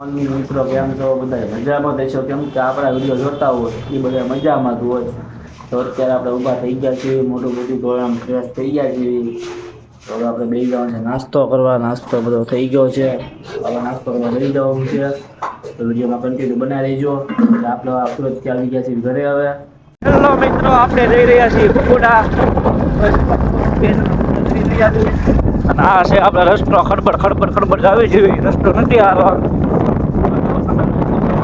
Mummy મિત્રો કેમ છો બધા મજામાં દેશો કેમ કે આપણા વીડિયો જોતા હોય એ બધા મજામાં જ હોય તો અત્યારે આપણે ઊભા થઈ ગયા છીએ, મોટું બધું ધોરણ ફ્રેશ થઈ ગયા છીએ તો હવે આપણે બેસી જવાનું છે, નાસ્તો કરવા. નાસ્તો બધો થઈ ગયો છે. હવે નાસ્તો કરવા બેસી જવાનું છે. તો વિડીયોમાં કન્ટિન્યુ બનાવી લેજો આપણે આ સુરત આવી ગયા છીએ ઘરે હવે. હેલો મિત્રો, આપણે જઈ રહ્યા છીએ કુકુડા અને આ છે આપણે રસ્તો. ખડબડ ખડબડ ખડબડ આવે છે. રસ્તો નથી આ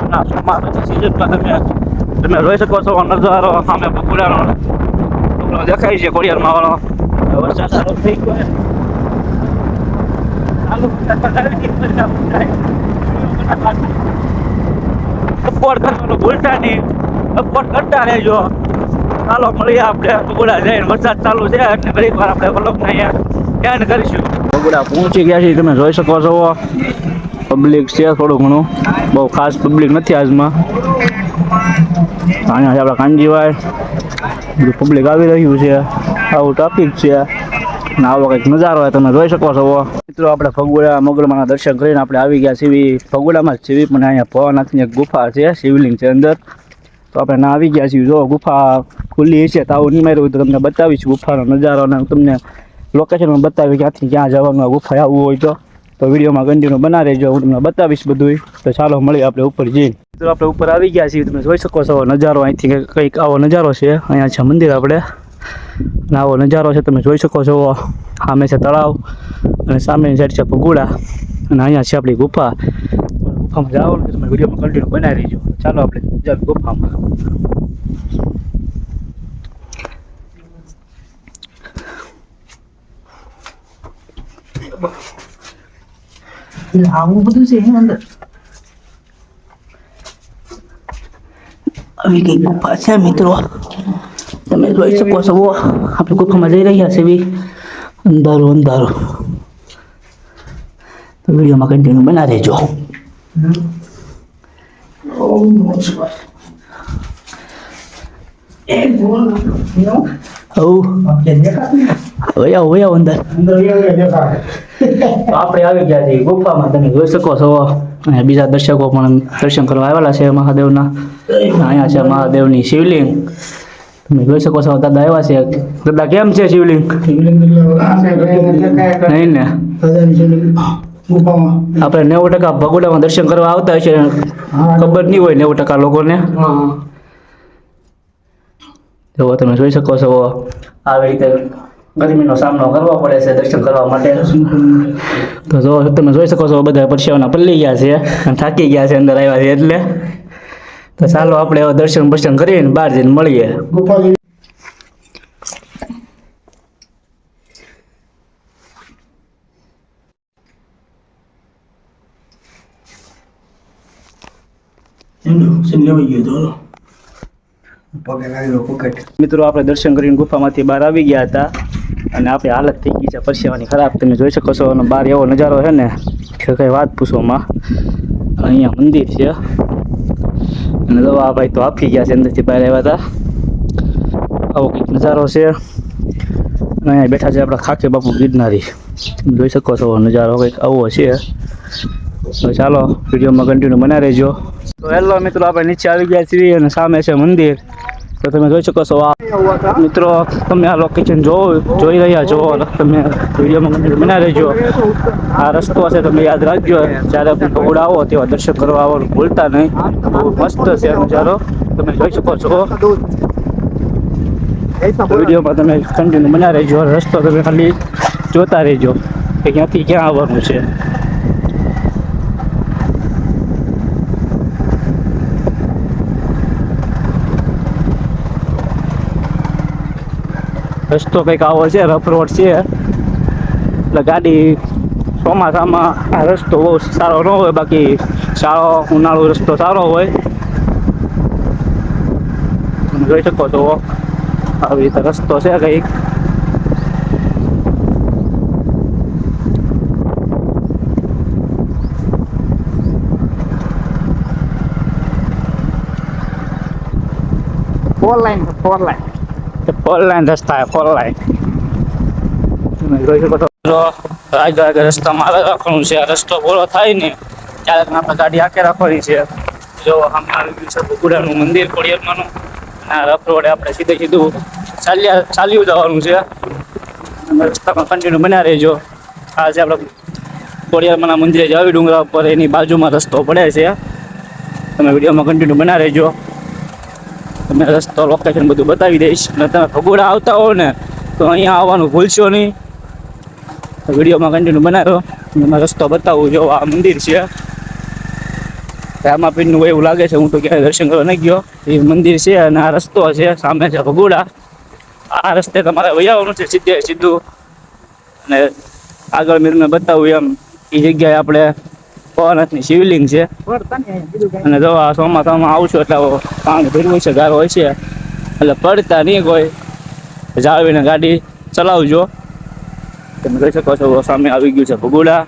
ના ચોમાસાની સિઝનમાં તમે તમે જોઈ શકો છો નજારો સામે બપોરાનો ઓલો દેખાય છે કોરિયારમાં વાળો વરસાદ સારો થઈ ગયો છે. સપોર્ટ કરવાનું ભૂલતા નહીં સપોર્ટ કરતા રહેજો ચાલો મળીએ આપણે બગુડા જઈને વરસાદ ચાલુ છે એટલે વાર આપણે વલોકને અહીંયા એન્ડ કરીશું બગુડા પહોંચી ગયા છીએ તમે જોઈ શકો છો પબ્લિક છે, થોડું ઘણું. બહુ ખાસ પબ્લિક નથી આજમાં. અહીંયા આપણા બધું પબ્લિક આવી રહ્યું છે. આવું ટ્રાફિક છે. અને આવો કંઈક નજારો હોય તમે જોઈ શકો છો. મિત્રો, આપણે ફગુડા મગરમાના દર્શન કરીને આપણે આવી ગયા છીએ. ફગુડામાં જ છીએ, પણ અહીંયા ભવાનાથની એક ગુફા છે, શિવલિંગ છે અંદર. તો આપણે ના આવી ગયા છીએ. જો ગુફા ખુલ્લી છે તાવ નહીં માર્યું તો તમને બતાવીશ ગુફાનો નજારો અને તમને લોકેશનમાં બતાવી ક્યાંથી ક્યાં જવાનું ગુફા આવવું હોય તો. તો વિડીયોમાં કન્ટિન્યુ બના રહેજો. હું તમને બતાવીશ બધું તો ચાલો મળીએ આપણે ઉપર જઈને. તો આપણે ઉપર આવી ગયા છીએ. તમે જોઈ શકો છો નજારો. અહીંથી કંઈક- આવો નજારો છે. અહીંયા છે મંદિર આપણે. અને આવો નજારો છે. તમે જોઈ શકો છો સામે છે તળાવ. અને સામેની સાઈડ છે પગુડા. અને અહીંયા છે આપણી ગુફા. ગુફામાં જાઓ ને તમે વિડીયોમાં કન્ટિન્યુ બનાવી રહીજો. ચાલો આપણે જાવ ગુફામાં. એટલે આવું બધું છે એની અંદર આવી કઈ ગુફા છે મિત્રો તમે જોઈ શકો છો આપણે ગુફામાં જઈ રહ્યા છે બી અંધારું અંધારું તો વિડીયોમાં કન્ટિન્યુ બના રહેજો હવ વયા વયા અંદર આપણે આવી ગયા છીએ ગુફામાં તમે જોઈ શકો છો અહીંયા બીજા દર્શકો પણ દર્શન કરવા આવેલા છે મહાદેવના અહીંયા છે મહાદેવની શિવલિંગ તમે જોઈ શકો છો દાદા આવ્યા છે દાદા કેમ છે શિવલિંગ નહીં ને આપણે નેવું ટકા ભગોડામાં દર્શન કરવા આવતા હશે છે ખબર નહીં હોય નેવું ટકા લોકોને જો તમે જોઈ શકો છો આવી રીતે ગરમીનો સામનો કરવો પડે છે દર્શન કરવા માટે. તો જો, તમે જોઈ શકો છો, બધા પરસેવાના પલ્લી ગયા છે અને થાકી ગયા છે, અંદર આવ્યા છે એટલે. તો ચાલો, આપણે દર્શન બર્શન કરીને બહાર જઈને મળીએ. મિત્રો, આપણે દર્શન કરીને ગુફામાંથી બહાર આવી ગયા હતા અને આપણી હાલત થઈ ગઈ છે પરસેવાની ખરાબ. તમે જોઈ શકો છો અને બહાર એવો નજારો છે ને, કે કઈ વાત પૂછોમાં અહીંયા મંદિર છે. અને દવા ભાઈ તો આપી ગયા છે, અંદરથી બહાર આવ્યા હતા. આવો કંઈક નજારો છે. અને અહીંયા બેઠા છે આપણા ખાખી બાપુ ગિરનારી. જોઈ શકો છો નજારો કંઈક આવો છે. તો ચાલો, વિડીયોમાં કન્ટિન્યુ બના રહેજો. તો હેલો મિત્રો, આપણે નીચે આવી ગયા છીએ અને સામે છે મંદિર. તો તમે જોઈ શકો છો આ મિત્રો, તમે આ લોકેશન જોવો, જોઈ રહ્યા છો. તમે વિડીયોમાં કન્ટિન્યુ બના રહેજો આ રસ્તો છે તમે યાદ રાખજો. જ્યારે પગોડા આવો તેવા દર્શન કરવા આવવાનું ભૂલતા નહીં. બહુ મસ્ત છે નજારો. તમે જોઈ શકો છો. વિડીયોમાં તમે કન્ટિન્યુ બનાવી રહેજો. રસ્તો તમે ખાલી જોતા રહેજો કે ક્યાંથી ક્યાં આવવાનું છે. રસ્તો કંઈક આવો છે રફ રોડ છે. એટલે ગાડી ચોમાસામાં આ રસ્તો બહુ સારો ન હોય, બાકી સારો ઉનાળો રસ્તો સારો હોય. તમે જોઈ શકો છો, આવી રીતે રસ્તો છે કંઈક. Four lane four lane four lane રસ્તા ફોર લાઈન તમે જોઈ શકો છો. આગળ રસ્તામાં આગળ રાખવાનું છે રસ્તો પૂરો થાય ને ક્યારેક આપણે ગાડી આખે રાખવાની છે. જો આમ આવી મંદિર કોડિયરમાંનું આ રફ રોડે આપણે સીધે સીધું ચાલ્યા, ચાલ્યું જવાનું છે. રસ્તામાં કન્ટિન્યુ બન્યા રહેજો. આ છે આપણે ખોડિયારમાંના મંદિરે જે આવી ડુંગરા ઉપર, એની બાજુમાં રસ્તો પડે છે. તમે વિડીયોમાં કન્ટિન્યુ બના રહેજો. તમે રસ્તો લોકેશન બધું બતાવી દઈશ અને તમે ભગોડા આવતા હો ને, તો અહીંયા આવવાનું ભૂલશો નહીં. વિડીયોમાં કન્ટિન્યુ બનાવ્યો. એમાં રસ્તો બતાવું જો આ મંદિર છે. રામાપીરનું એવું લાગે છે, હું તો ક્યાંય દર્શન કરવા નહીં ગયો. એ મંદિર છે અને આ રસ્તો છે, સામે છે ભગોડા. આ રસ્તે તમારે વૈયાવાનું છે, સીધે સીધું. અને આગળ મેં તમને બતાવું એમ, એ જગ્યાએ આપણે ભવાનાથની શિવલિંગ છે. અને જો આ ચોમાસામાં આવશો એટલે પાણી હોય છે ગારો હોય છે. એટલે પડતા નહીં કોઈ. જાળવીને ગાડી ચલાવજો. તમે જોઈ શકો છો સામે આવી ગયું છે ભગુડા.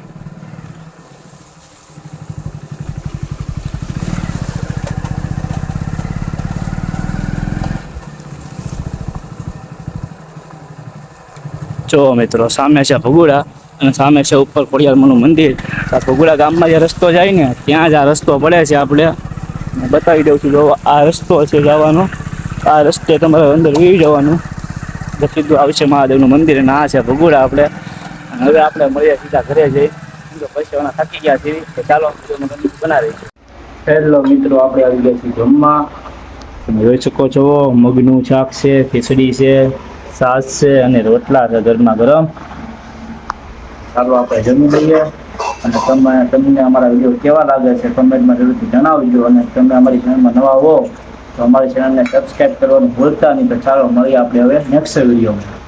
જો મિત્રો સામે છે ભગોડા. અને સામે છે ઉપર ખોડિયારમાંનું મંદિર. આ ભગુડા ગામમાં જે રસ્તો જાય ને, ત્યાં જ આ રસ્તો પડે છે આપણે. બતાવી દઉં છું જો આ રસ્તો છે જવાનો. આ રસ્તે તમારે અંદર વી જવાનું. સીધું આવશે મહાદેવનું મંદિર અને આ છે ભગોડા આપણે. અને હવે આપણે મળીએ સીધા ઘરે જઈ. પછી થાકી ગયા છીએ તો ચાલો બનાવી હેલો મિત્રો, આપણે આવી ગયા છીએ જમવા. તમે જોઈ શકો છો, મગનું શાક છે, ખીચડી છે છાશ છે અને રોટલા છે ગરમા ગરમ. ચાલો આપણે જમી લઈએ. અને તમે, તમને અમારા વીડિયો કેવા લાગે છે કમેન્ટમાં જરૂરથી જણાવજો. અને તમે અમારી ચેનલમાં નવા હો, તો અમારી ચેનલને સબસ્ક્રાઈબ કરવાનું ભૂલતા નહીં. તો ચાલો, મળીએ આપણે હવે નેક્સ્ટ વિડીયોમાં